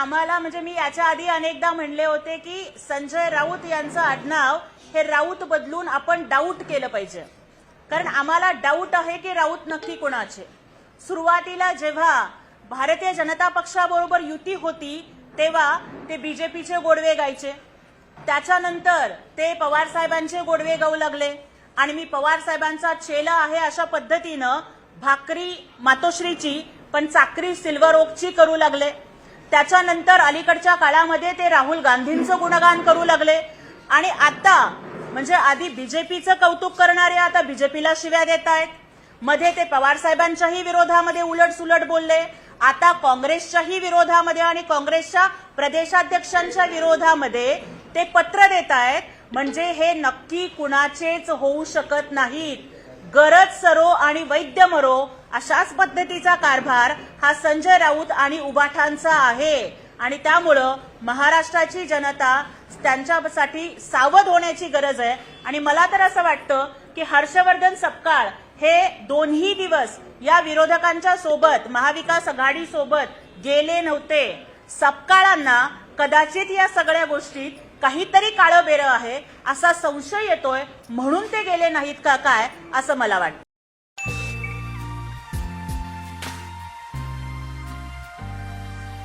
आम्हाला म्हणजे मी याच्या आधी अनेकदा म्हणले होते की संजय राऊत यांचं आडनाव हे राऊत बदलून आपण डाऊट केलं पाहिजे. कारण आम्हाला डाऊट आहे की राऊत नक्की कोणाचे. सुरुवातीला जेव्हा भारतीय जनता पक्षाबरोबर युती होती तेव्हा ते बीजेपीचे गोडवे गायचे. त्याच्यानंतर ते पवार साहेबांचे गोडवे गाऊ लागले. आणि मी पवार साहेबांचा चेला आहे अशा पद्धतीनं भाकरी मातोश्रीची पण चाकरी सिल्वर ओकची करू लागले. त्याच्यानंतर अलीकडच्या काळामध्ये ते राहुल गांधींचं गुणगान करू लागले. आणि आता म्हणजे आधी बीजेपीचं कौतुक करणारे आता बीजेपीला शिव्या देत आहेत. मध्ये ते पवार साहेबांच्याही विरोधामध्ये उलटसुलट बोलले. आता काँग्रेसच्याही विरोधामध्ये आणि काँग्रेसच्या प्रदेशाध्यक्षांच्या विरोधामध्ये ते पत्र देत आहेत. म्हणजे हे नक्की कुणाचेच होऊ शकत नाहीत. गरज सरो आणि वैद्य मरो अशाच पद्धतीचा कारभार हा संजय राऊत आणि उबाठांचा आहे. आणि त्यामुळं महाराष्ट्राची जनता त्यांच्यासाठी सावध होण्याची गरज आहे. आणि मला तर असं वाटतं की हर्षवर्धन सपकाळ हे दोन्ही दिवस या विरोधकांच्या सोबत महाविकास आघाडी सोबत गेले नव्हते. सपकाळांना कदाचित या सगळ्या गोष्टीत काहीतरी काळं बेरं आहे असा संशय येतोय म्हणून ते गेले नाहीत का काय असं मला वाटतं.